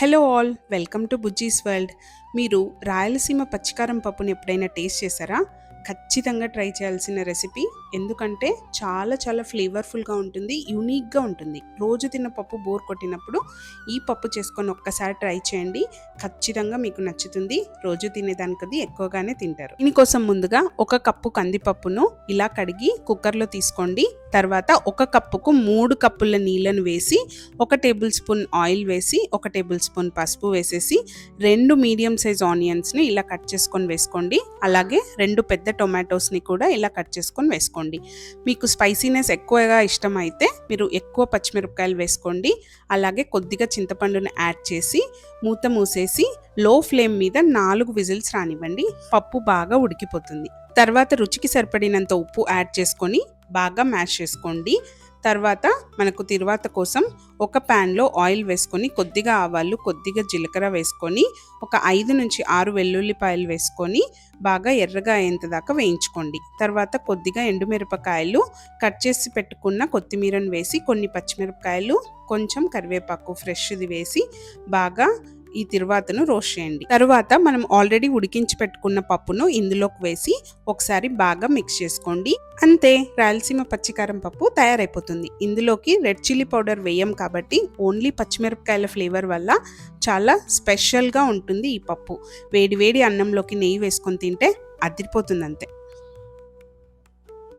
Hello all welcome to Bujji's world మీరు రాయలసీమ పచ్చికారం పప్పుని ఎప్పుడైనా టేస్ట్ చేశారా? ఖచ్చితంగా ట్రై చేయాల్సిన రెసిపీ ఎందుకంటే చాలా చాలా ఫ్లేవర్ఫుల్గా ఉంటుంది యూనిక్గా ఉంటుంది. రోజు తిన్న పప్పు బోర్ కొట్టినప్పుడు ఈ పప్పు చేసుకొని ఒక్కసారి ట్రై చేయండి. ఖచ్చితంగా మీకు నచ్చుతుంది. రోజు తినేదానికది ఎక్కువగానే తింటారు. దీనికోసం ముందుగా ఒక కప్పు కందిపప్పును ఇలా కడిగి కుక్కర్లో తీసుకోండి. తర్వాత ఒక కప్పుకు మూడు కప్పుల నీళ్ళను వేసి ఒక టేబుల్ స్పూన్ ఆయిల్ వేసి ఒక టేబుల్ స్పూన్ పసుపు వేసేసి రెండు మీడియం సైజ్ ఆనియన్స్ని ఇలా కట్ చేసుకొని వేసుకోండి. అలాగే రెండు పెద్ద టొమాటోస్ని కూడా ఇలా కట్ చేసుకొని వేసుకోండి. మీకు స్పైసీనెస్ ఎక్కువగా ఇష్టం అయితే మీరు ఎక్కువ పచ్చిమిరపకాయలు వేసుకోండి. అలాగే కొద్దిగా చింతపండుని యాడ్ చేసి మూత మూసేసి లో ఫ్లేమ్ మీద నాలుగు విజిల్స్ రానివ్వండి. పప్పు బాగా ఉడికిపోతుంది. తర్వాత రుచికి సరిపడినంత ఉప్పు యాడ్ చేసుకొని బాగా మ్యాష్ చేసుకోండి. తర్వాత మనకు తిరువాత కోసం ఒక ప్యాన్లో ఆయిల్ వేసుకొని కొద్దిగా ఆవాలు కొద్దిగా జీలకర్ర వేసుకొని ఒక ఐదు నుంచి ఆరు వెల్లుల్లిపాయలు వేసుకొని బాగా ఎర్రగా అయ్యేంత దాకా వేయించుకోండి. తర్వాత కొద్దిగా ఎండుమిరపకాయలు కట్ చేసి పెట్టుకున్న కొత్తిమీరను వేసి కొన్ని పచ్చిమిరపకాయలు కొంచెం కరివేపాకు ఫ్రెష్ది వేసి బాగా ఈ తిరువాతను రోస్ట్ చేయండి. తరువాత మనం ఆల్రెడీ ఉడికించి పెట్టుకున్న పప్పును ఇందులోకి వేసి ఒకసారి బాగా మిక్స్ చేసుకోండి. అంతే రాయలసీమ పచ్చికారం పప్పు తయారైపోతుంది. ఇందులోకి రెడ్ చిల్లీ పౌడర్ వేయం కాబట్టి ఓన్లీ పచ్చిమిరపకాయల ఫ్లేవర్ వల్ల చాలా స్పెషల్గా ఉంటుంది ఈ పప్పు. వేడి వేడి అన్నంలోకి నెయ్యి వేసుకొని తింటే అదిరిపోతుంది అంతే